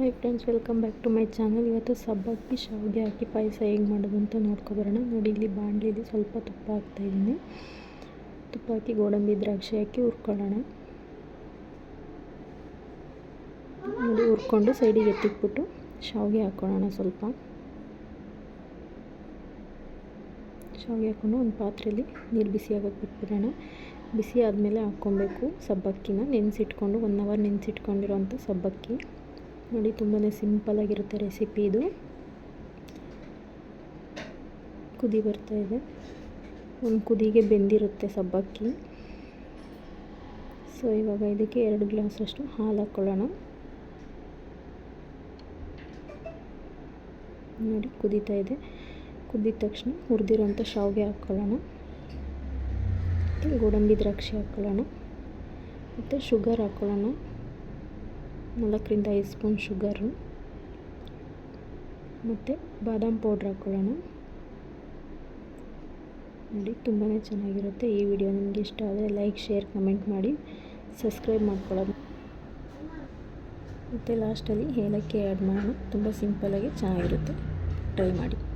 Hi friends welcome back to my channel ಇವತ್ತು ಸಬ್ಬಕ್ಕಿ, ಶಾವಿಗೆ ಹಾಕಿ ಪಾಯಸ ಹೇಗೆ ಮಾಡೋದು ಅಂತ ನೋಡ್ಕೊಬರೋಣ. ನೋಡಿ, ಇಲ್ಲಿ ಬಾಣಲಿಲಿ ಸ್ವಲ್ಪ ತುಪ್ಪ ಹಾಕ್ತಾಯಿದ್ದೀನಿ ತುಪ್ಪ ಹಾಕಿ ಗೋಡಂಬಿ, ದ್ರಾಕ್ಷಿ ಹಾಕಿ ಹುರ್ಕೊಳ್ಳೋಣ. ನೋಡಿ, ಹುರ್ಕೊಂಡು ಸೈಡಿಗೆ ಎತ್ತಿಟ್ಬಿಟ್ಟು ಶಾವಿಗೆ ಹಾಕ್ಕೊಳ್ಳೋಣ ಸ್ವಲ್ಪ. ಶಾವಿಗೆ ಹಾಕ್ಕೊಂಡು ಒಂದು ಪಾತ್ರೆಯಲ್ಲಿ ನೀರು ಬಿಸಿ ಬಿಟ್ಬಿಡೋಣ. ಬಿಸಿ ಆದಮೇಲೆ ಹಾಕ್ಕೊಬೇಕು ಸಬ್ಬಕ್ಕಿನ. ನೆನೆಸಿಟ್ಕೊಂಡು ಒನ್ ಅವರ್ ನೆನೆಸಿಟ್ಕೊಂಡಿರೋಂಥ ಸಬ್ಬಕ್ಕಿ. ನೋಡಿ ತುಂಬಾ ಸಿಂಪಲಾಗಿರುತ್ತೆ ರೆಸಿಪಿ ಇದು. ಕುದಿ ಬರ್ತಾ ಇದೆ. ಒಂದು ಕುದಿಗೆ ಬೆಂದಿರುತ್ತೆ ಸಬ್ಬಕ್ಕಿ. ಸೊ ಇವಾಗ ಇದಕ್ಕೆ ಎರಡು ಗ್ಲಾಸಷ್ಟು ಹಾಲು ಹಾಕ್ಕೊಳ್ಳೋಣ ನೋಡಿ, ಕುದೀತಾ ಇದೆ. ಕುದ್ದಿದ ತಕ್ಷಣ ಹುರಿದಿರೋಂಥ ಶಾವಿಗೆ ಹಾಕ್ಕೊಳ್ಳೋಣ ಮತ್ತು ಗೋಡಂಬಿ ದ್ರಾಕ್ಷಿ ಹಾಕ್ಕೊಳ್ಳೋಣ ಮತ್ತು ಶುಗರ್ ಹಾಕ್ಕೊಳ್ಳೋಣ ನಾಲ್ಕರಿಂದ ಐದು ಸ್ಪೂನ್ ಶುಗರು ಮತ್ತು ಬಾದಾಮ್ ಪೌಡ್ರ್ ಹಾಕ್ಕೊಳ್ಳೋಣ ನೋಡಿ ತುಂಬಾ ಚೆನ್ನಾಗಿರುತ್ತೆ. ಈ ವಿಡಿಯೋ ನಿಮಗೆ ಇಷ್ಟ ಆದರೆ ಲೈಕ್, ಶೇರ್, ಕಮೆಂಟ್ ಮಾಡಿ. ಸಬ್ಸ್ಕ್ರೈಬ್ ಮಾಡ್ಕೊಳ್ಳೋದು. ಮತ್ತು ಲಾಸ್ಟಲ್ಲಿ ಏಲಕ್ಕಿ ಆ್ಯಡ್ ಮಾಡೋಣ. ತುಂಬ ಸಿಂಪಲಾಗಿ ಚೆನ್ನಾಗಿರುತ್ತೆ. ಟ್ರೈ ಮಾಡಿ.